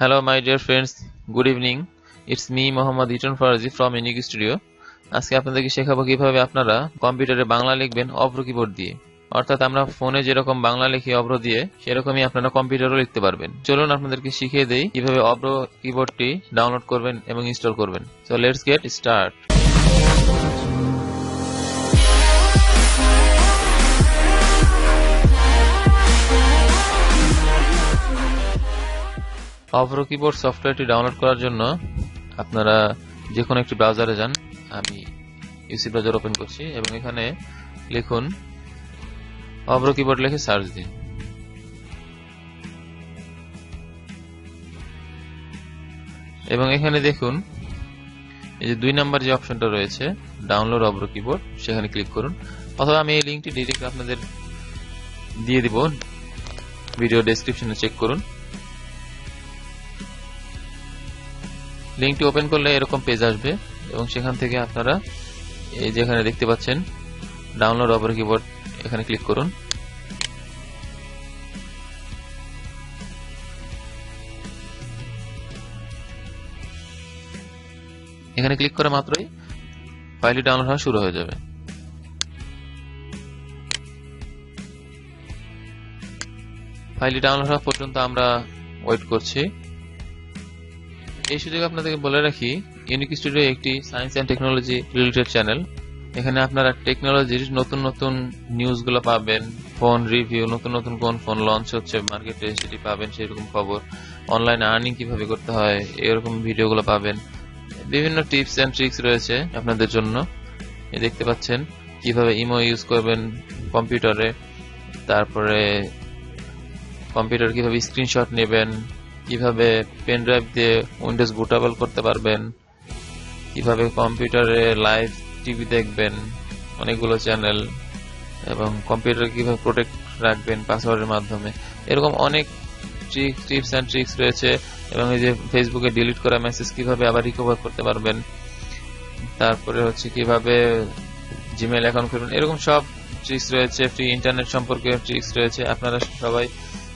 Hello, my dear friends. Good evening. It's me, Mohammad Eaton ফারজি from Unique studio আজকে আপনাদেরকে শেখাবো কীভাবে আপনারা কম্পিউটারে বাংলা লিখবেন অভ্র কিবোর্ড দিয়ে। অর্থাৎ আমরা ফোনে যেরকম বাংলা লিখি অভ্র দিয়ে সেরকমই আপনারা কম্পিউটারও লিখতে পারবেন। চলুন আপনাদেরকে শিখিয়ে দেই কীভাবে অভ্র কিবোর্ডটি ডাউনলোড করবেন এবং ইনস্টল করবেন। So let's get start Avro keyboard সফটওয়্যারটি ডাউনলোড করার জন্য আপনারা যে কোনো একটি ব্রাউজারে যান। আমি ইউসি ব্রাউজার ওপেন করছি এবং এখানে লিখুন অভ্র কিবোর্ড লিখে সার্চ দিন। এবং এখানে দেখুন, এই যে দুই নাম্বার যে অপশনটা রয়েছে ডাউনলোড অভ্র কিবোর্ড সেখানে ক্লিক করুন। অথবা আমি এই লিঙ্কটি ডিরেক্ট আপনাদের দিয়ে দিব। ভিডিও ডেসক্রিপশনে চেক করুন। লিঙ্কটি ওপেন করলে এরকম পেজ আসবে এবং সেখান থেকে আপনারা এই যেখানে দেখতে পাচ্ছেন ডাউনলোড অপার কিবোর্ড, এখানে ক্লিক করুন। এখানে ক্লিক করা মাত্রই ফাইলটি ডাউনলোড হওয়া শুরু হয়ে যাবে। ফাইলটি ডাউনলোড হওয়া পর্যন্ত আমরা ওয়েট করছি। এই সুযোগে আপনাদেরকে বলে রাখি ইউনিক স্টুডিও একটি science and technology related channel এখানে আপনারা টেকনোলজির নতুন নতুন নিউজগুলো পাবেন ফোন রিভিউ নতুন নতুন কোন ফোন লঞ্চ হচ্ছে মার্কেটে সেটি পাবেন, সেরকম খবর। অনলাইনে আর্নিং কীভাবে করতে হয়, এরকম ভিডিওগুলো পাবেন। বিভিন্ন টিপস অ্যান্ড ট্রিক্স রয়েছে আপনাদের জন্য। দেখতে পাচ্ছেন কীভাবে ইমো ইউজ করবেন কম্পিউটারে তারপরে কম্পিউটার কীভাবে স্ক্রিনশট নেবেন কীভাবে পেন ড্রাইভ দিয়ে উইন্ডোজ বুটেবল করতে পারবেন, কীভাবে কম্পিউটারে লাইভ টিভি দেখবেন, অনেকগুলো চ্যানেল এবং কম্পিউটার কীভাবে প্রোটেক্ট রাখবেন পাসওয়ার্ডের মাধ্যমে। এরকম অনেক টিপস অ্যান্ড ট্রিক্স রয়েছে, এবং এই যে ফেসবুকে ডিলিট করা মেসেজ কীভাবে আবার রিকভার করতে পারবেন, তারপরে হচ্ছে কীভাবে জিমেল অ্যাকাউন্ট খুলবেন, এরকম সব ট্রিক্স রয়েছে ফ্রি ইন্টারনেট সম্পর্কে ট্রিক্স রয়েছে, আপনারা সবাই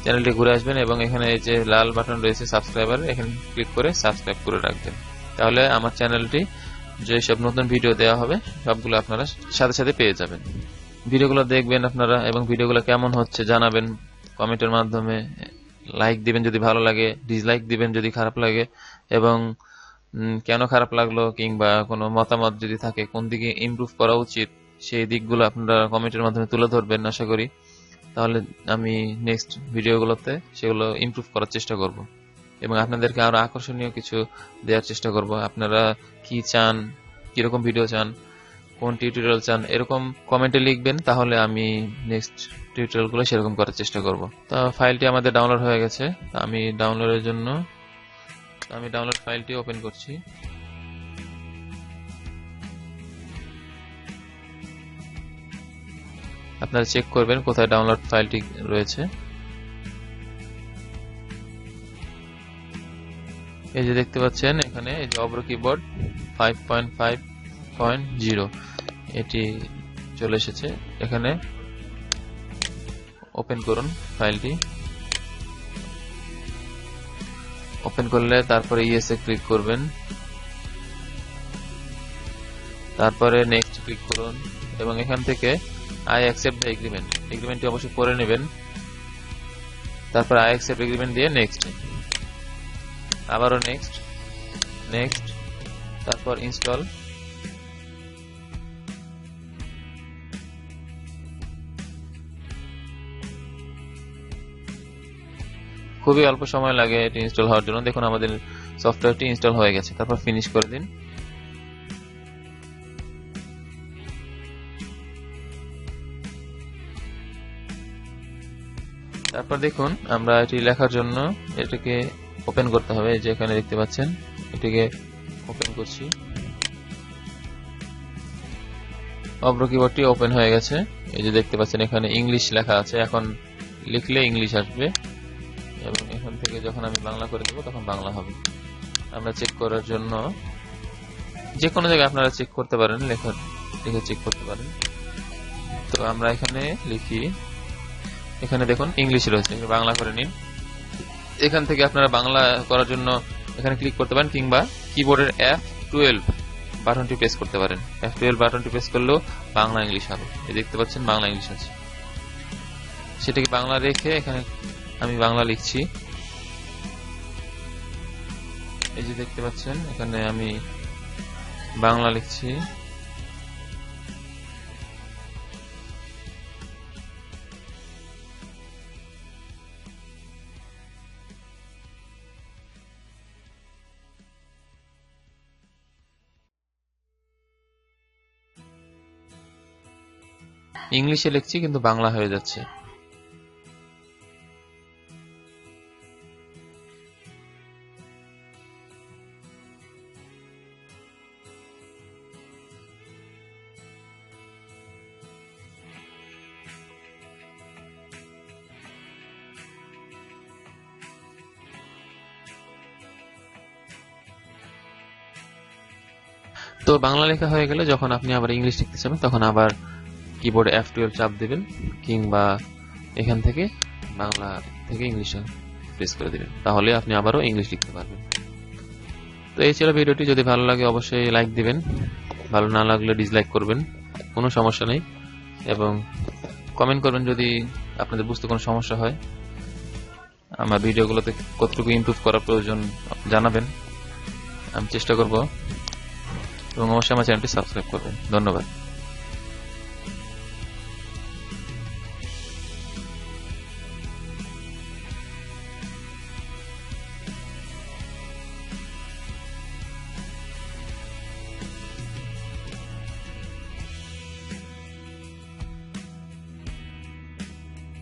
চ্যানেলটি ঘুরে আসবেন এবং এখানে এই যে লাল বাটন রয়েছে সাবস্ক্রাইবার এখানে ক্লিক করে সাবস্ক্রাইব করে রাখবেন। তাহলে আমার চ্যানেলটি যে সব নতুন ভিডিও দেওয়া হবে, সবগুলো আপনারা সাথে সাথে পেয়ে যাবেন। ভিডিওগুলো দেখবেন আপনারা এবং ভিডিওগুলো কেমন হচ্ছে জানাবেন কমেন্টের মাধ্যমে। লাইক দিবেন যদি ভালো লাগে ডিসলাইক দিবেন যদি খারাপ লাগে এবং কেন খারাপ লাগল কিংবা কোনো মতামত যদি থাকে, কোন দিকে ইমপ্রুভ করা উচিত, সেই দিকগুলো আপনারা কমেন্টের মাধ্যমে তুলে ধরবেন, আশা করি। তাহলে আমি নেক্সট ভিডিওগুলোতে সেগুলো ইমপ্রুভ করার চেষ্টা করব। এবং আপনাদেরকে আরও আকর্ষণীয় কিছু দেওয়ার চেষ্টা করব। আপনারা কি চান, কীরকম ভিডিও চান, কোন টিউটোরিয়াল চান, এরকম কমেন্টে লিখবেন, তাহলে আমি নেক্সট টিউটোরিয়ালগুলো সেরকম করার চেষ্টা করব। তো ফাইলটি আমাদের ডাউনলোড হয়ে গেছে। আমি ডাউনলোডের জন্য, আমি ডাউনলোড ফাইলটি ওপেন করছি। আপনারা চেক করবেন কোথায় ডাউনলোড ফাইলটি রয়েছে। এই যে দেখতে পাচ্ছেন, এখানে এই যে অব্র কিবোর্ড 5.5.0 এটি চলে এসেছে। এখানে ওপেন করুন ফাইলটি ওপেন করলে তারপরে ইএস এ ক্লিক করবেন। তারপরে নেক্সট ক্লিক করুন এবং এখান থেকে আই অ্যাকসেপ্ট দ্য এগ্রিমেন্ট এগ্রিমেন্টটি অবশ্যই করে নেবেন। তারপর আই অ্যাকসেপ্ট এগ্রিমেন্ট দিয়ে নেক্সট আবারও নেক্সট নেক্সট তারপর ইনস্টল খুবই অল্প সময় লাগে এটি ইনস্টল হওয়ার জন্য। দেখুন, আমাদের সফটওয়্যারটি ইনস্টল হয়ে গেছে। তারপর ফিনিশ করে দিন। তারপর দেখুন, আমরা এটি লেখার জন্য এটাকে ওপেন করতে হবে যে এখানে দেখতে পাচ্ছেন, এটিকে ওপেন করছি। অব্র কিবোর্ডটি ওপেন হয়ে গেছে, এই যে দেখতে পাচ্ছেন, এখানে ইংলিশ লেখা আছে, এখন লিখলে ইংলিশ আসবে, এবং এখান থেকে যখন আমি বাংলা করে দেবো, তখন বাংলা হবে। আমরা চেক করার জন্য যে কোনো জায়গায় আপনারা চেক করতে পারেন লেখা লিখে চেক করতে পারেন। তো আমরা এখানে লিখি এখানে দেখুন ইংলিশ রয়েছে। বাংলা করে নিন। এখান থেকে আপনারা বাংলা করার জন্য এখানে ক্লিক করতে পারেন কিংবা কিবোর্ডের এফ টুয়েলভ বাটনটি প্রেস করতে পারেন। এফ টুয়েলভ বাটনটি প্রেস করলেও বাংলা ইংলিশ হবে। এই দেখতে পাচ্ছেন, বাংলা ইংলিশ আছে। সেটাকে বাংলা রেখে এখানে আমি বাংলা লিখছি। এই যে দেখতে পাচ্ছেন, এখানে আমি বাংলা লিখছি। ইংলিশে লিখছি, কিন্তু বাংলা হয়ে যাচ্ছে। তো বাংলা লেখা হয়ে গেলে যখন আপনি আবার ইংলিশ লিখতে চাবেন, তখন আবার কিবোর্ডে এফ টুয়েলভ চাপ দিবেন, কিংবা এখান থেকে বাংলা থেকে ইংলিশে প্রেস করে দিবেন। তাহলে আপনি আবারও ইংলিশ লিখতে পারবেন। তো এই ছিল ভিডিওটি। যদি ভালো লাগে অবশ্যই লাইক দিবেন। ভালো না লাগলে ডিসলাইক করবেন। কোনো সমস্যা নেই। এবং কমেন্ট করবেন যদি আপনাদের বুঝতে কোনো সমস্যা হয়। আমার ভিডিওগুলোতে কতটুকু ইমপ্রুভ করার প্রয়োজন জানাবেন। আমি চেষ্টা করব। এবং অবশ্যই আমার চ্যানেলটি সাবস্ক্রাইব করবেন। ধন্যবাদ।